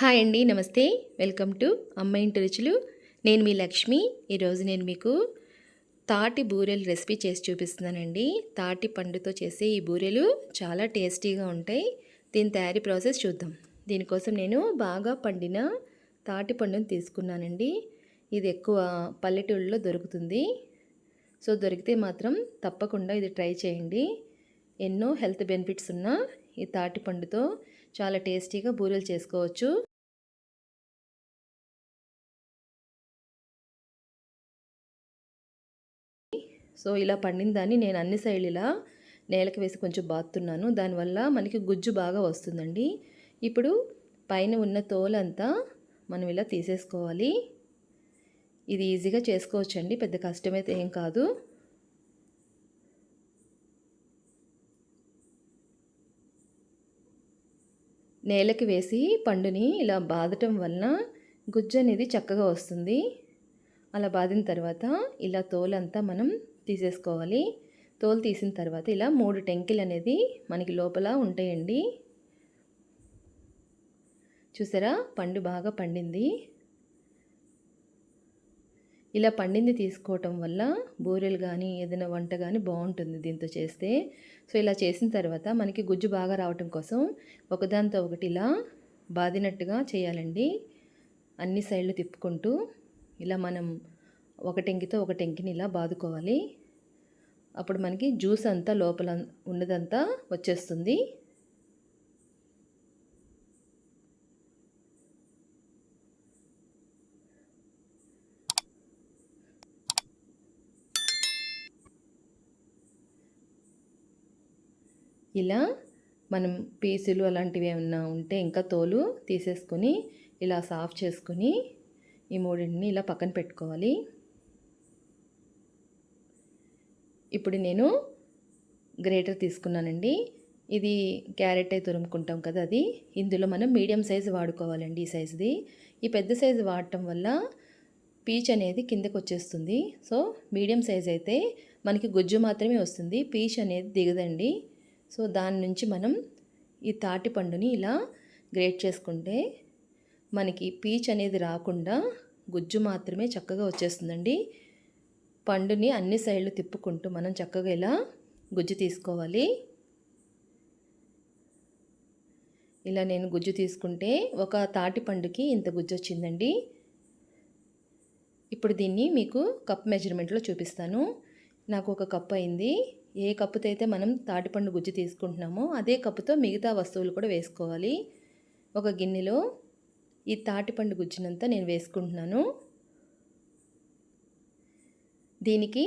Hi అండి నమస్తే. Welcome to అమ్మ ఇంటి రుచులు. నేను మీ లక్ష్మి. ఈరోజు నేను మీకు తాటి బూరెలు రెసిపీ చేసి చూపిస్తున్నానండి. తాటి పండుతో చేసే ఈ బూరెలు చాలా టేస్టీగా ఉంటాయి. దీని తయారీ ప్రాసెస్ చూద్దాం. దీనికోసం నేను బాగా పండిన తాటి పండును తీసుకున్నానండి. ఇది ఎక్కువ పల్లెటూళ్ళలో దొరుకుతుంది. సో దొరికితే మాత్రం తప్పకుండా ఇది ట్రై చేయండి. ఎన్నో హెల్త్ బెనిఫిట్స్ ఉన్న ఈ తాటి పండుతో చాలా టేస్టీగా బూరెలు చేసుకోవచ్చు. సో ఇలా పండిన దాన్ని నేను అన్ని సైడ్లు ఇలా నేలకు వేసి కొంచెం బాతున్నాను దానివల్ల మనకి గుజ్జు బాగా వస్తుందండి. ఇప్పుడు పైన ఉన్న తోలంతా మనం ఇలా తీసేసుకోవాలి. ఇది ఈజీగా చేసుకోవచ్చండి పెద్ద కష్టమైతే ఏం కాదు. నేలకి వేసి పండుని ఇలా బాదటం వలన గుజ్జు అనేది చక్కగా వస్తుంది. అలా బాదిన తర్వాత ఇలా తోలంతా మనం తీసేసుకోవాలి. తోలు తీసిన తర్వాత ఇలా మూడు టెంకిలు అనేది మనకి లోపల ఉంటాయండి. చూసారా? పండు బాగా పండింది. ఇలా పండింది తీసుకోవటం వల్ల బూరెలు కానీ ఏదైనా వంట కానీ బాగుంటుంది దీంతో చేస్తే. సో ఇలా చేసిన తర్వాత మనకి గుజ్జు బాగా రావటం కోసం ఒకదానితో ఒకటి ఇలా బాదినట్టుగా చేయాలండి. అన్ని సైడ్లు తిప్పుకుంటూ ఇలా మనం ఒక టెంకితో ఒక టెంకిని ఇలా బాదుకోవాలి. అప్పుడు మనకి జ్యూస్ అంతా లోపల ఉన్నదంతా వచ్చేస్తుంది. ఇలా మనం పీసులు అలాంటివి ఏమన్నా ఉంటే ఇంకా తోలు తీసేసుకొని ఇలా సాఫ్ చేసుకొని ఈ మూడింటిని ఇలా పక్కన పెట్టుకోవాలి. ఇప్పుడు నేను గ్రేటర్ తీసుకున్నానండి. ఇది క్యారెట్ అయితే తురుముకుంటాం కదా అది. ఇందులో మనం మీడియం సైజు వాడుకోవాలండి ఈ సైజుది. ఈ పెద్ద సైజు వాడటం వల్ల పీచ్ అనేది కిందకు వచ్చేస్తుంది. సో మీడియం సైజ్ అయితే మనకి గుజ్జు మాత్రమే వస్తుంది. పీచ్ అనేది దిగదండి. సో దాని నుంచి మనం ఈ తాటి పండుని ఇలా గ్రేట్ చేసుకుంటే మనకి పీచ్ అనేది రాకుండా గుజ్జు మాత్రమే చక్కగా వచ్చేస్తుందండి. పండుని అన్ని సైడ్లు తిప్పుకుంటూ మనం చక్కగా ఇలా గుజ్జు తీసుకోవాలి. ఇలా నేను గుజ్జు తీసుకుంటే ఒక తాటి పండుకి ఇంత గుజ్జు వచ్చిందండి. ఇప్పుడు దీన్ని మీకు కప్ మెజర్మెంట్లో చూపిస్తాను. నాకు ఒక కప్ అయింది. ఏ కప్పుతో అయితే మనం తాటిపండు గుజ్జు తీసుకుంటున్నామో అదే కప్పుతో మిగతా వస్తువులు కూడా వేసుకోవాలి. ఒక గిన్నెలో ఈ తాటిపండు గుజ్జునంతా నేను వేసుకుంటున్నాను. దీనికి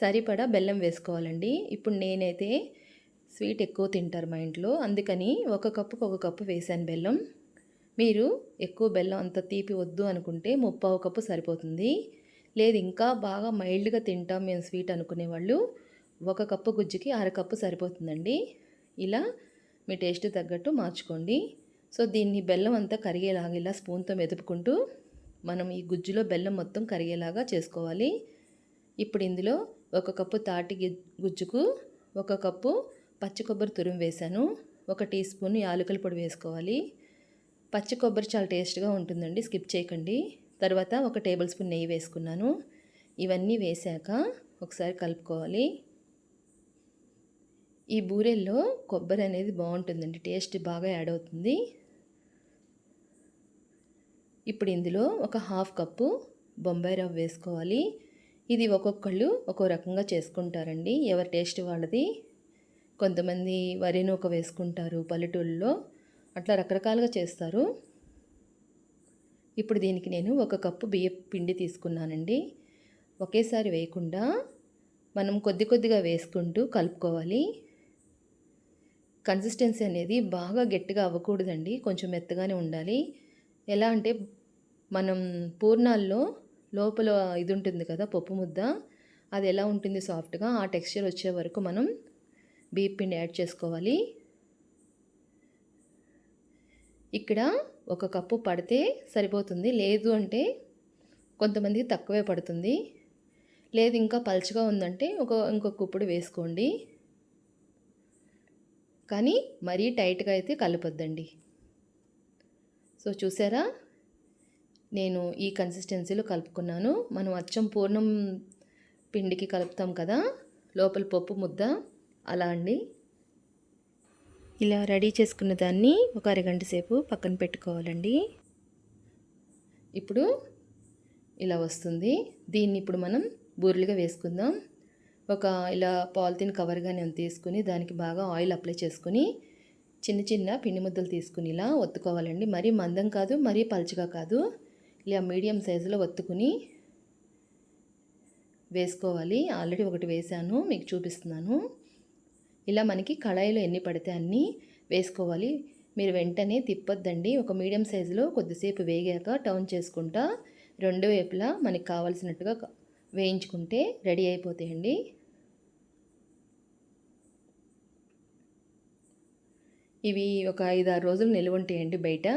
సరిపడా బెల్లం వేసుకోవాలండి. ఇప్పుడు నేనైతే స్వీట్ ఎక్కువ తింటారు మా ఇంట్లో. అందుకని ఒక కప్పుకు ఒక కప్పు వేసాను బెల్లం. మీరు ఎక్కువ బెల్లం అంత తీపి వద్దు అనుకుంటే ముప్పావు కప్పు సరిపోతుంది. లేదు ఇంకా బాగా మైల్డ్గా తింటాం మేము స్వీట్ అనుకునే వాళ్ళు. ఒక కప్పు గుజ్జుకి అర కప్పు సరిపోతుందండి. ఇలా మీ టేస్ట్ తగ్గట్టు మార్చుకోండి. సో దీన్ని బెల్లం అంతా కరిగేలాగా ఇలా స్పూన్తో మెదుపుకుంటూ మనం ఈ గుజ్జులో బెల్లం మొత్తం కరిగేలాగా చేసుకోవాలి. ఇప్పుడు ఇందులో ఒక కప్పు తాటి గుజ్జుకు ఒక కప్పు పచ్చి కొబ్బరి తురుము వేశాను ఒక టీ స్పూన్ యాలకుల పొడి వేసుకోవాలి. పచ్చి కొబ్బరి చాలా టేస్ట్గా ఉంటుందండి స్కిప్ చేయకండి. తర్వాత ఒక టేబుల్ స్పూన్ నెయ్యి వేసుకున్నాను. ఇవన్నీ వేశాక ఒకసారి కలుపుకోవాలి. ఈ బూరెల్లో కొబ్బరి అనేది బాగుంటుందండి టేస్ట్ బాగా యాడ్ అవుతుంది. ఇప్పుడు ఇందులో ఒక హాఫ్ కప్పు బొంబాయి రవ్వ వేసుకోవాలి. ఇది ఒక్కొక్కళ్ళు ఒక్కో రకంగా చేసుకుంటారండి. ఎవరి టేస్ట్ వాళ్ళది. కొంతమంది వరి నూక వేసుకుంటారు పల్లెటూళ్ళలో. అట్లా రకరకాలుగా చేస్తారు. ఇప్పుడు దీనికి నేను ఒక కప్పు బియ్య పిండి తీసుకున్నానండి. ఒకేసారి వేయకుండా మనం కొద్ది కొద్దిగా వేసుకుంటూ కలుపుకోవాలి. కన్సిస్టెన్సీ అనేది బాగా గట్టిగా అవ్వకూడదండి. కొంచెం మెత్తగానే ఉండాలి. ఎలా అంటే మనం పూర్ణాల్లో లోపల ఇది ఉంటుంది కదా పప్పు ముద్ద అది ఎలా ఉంటుంది సాఫ్ట్గా ఆ టెక్స్చర్ వచ్చే వరకు మనం బీప్ పిండి యాడ్ చేసుకోవాలి. ఇక్కడ ఒక కప్పు పడితే సరిపోతుంది. లేదు అంటే కొంతమందికి తక్కువే పడుతుంది. లేదు ఇంకా పలుచగా ఉందంటే ఒక ఇంకొక కుప్పుడు వేసుకోండి. కానీ మరీ టైట్గా అయితే కలపొద్దండి. సో చూసారా? నేను ఈ కన్సిస్టెన్సీలో కలుపుకున్నాను. మనం అచ్చం పూర్ణం పిండికి కలుపుతాం కదా లోపల పప్పు ముద్ద అలా అండి. ఇలా రెడీ చేసుకున్న దాన్ని ఒక అరగంట సేపు పక్కన పెట్టుకోవాలండి. ఇప్పుడు ఇలా వస్తుంది. దీన్ని ఇప్పుడు మనం బూరెలుగా వేసుకుందాం. ఒక ఇలా పాలిథిన్ కవర్ కానీ తీసుకుని దానికి బాగా ఆయిల్ అప్లై చేసుకుని చిన్న చిన్న పిండి ముద్దలు తీసుకుని ఇలా ఒత్తుకోవాలండి. మరీ మందం కాదు మరీ పలుచగా కాదు. ఇలా మీడియం సైజులో వత్తుకుని వేసుకోవాలి. ఆల్రెడీ ఒకటి వేశాను మీకు చూపిస్తున్నాను. ఇలా మనకి కళాయిలో ఎన్ని పడితే అన్నీ వేసుకోవాలి. మీరు వెంటనే తిప్పొద్దండి. ఒక మీడియం సైజులో కొద్దిసేపు వేగాక టర్న్ చేసుకుంటా రెండు వైపులా మనకి కావాల్సినట్టుగా వేయించుకుంటే రెడీ అయిపోతాయండి. ఇవి ఒక ఐదు ఆరు రోజులు నిల్వ ఉంటాయండి బయట.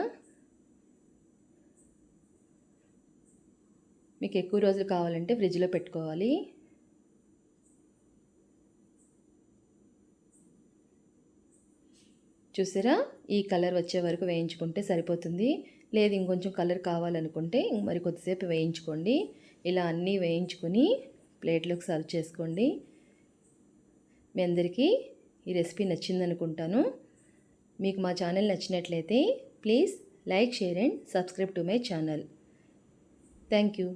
మీకు ఎక్కువ రోజులు కావాలంటే ఫ్రిడ్జ్లో పెట్టుకోవాలి. చూసారా? ఈ కలర్ వచ్చే వరకు వేయించుకుంటే సరిపోతుంది. లేదు ఇంకొంచెం కలర్ కావాలనుకుంటే మరి కొద్దిసేపు వేయించుకోండి. ఇలా అన్నీ వేయించుకొని ప్లేట్లోకి సర్వ్ చేసుకోండి. మీ అందరికీ ఈ రెసిపీ నచ్చిందనుకుంటాను. మీకు మా ఛానల్ నచ్చినట్లయితే please like share and subscribe to my channel. Thank you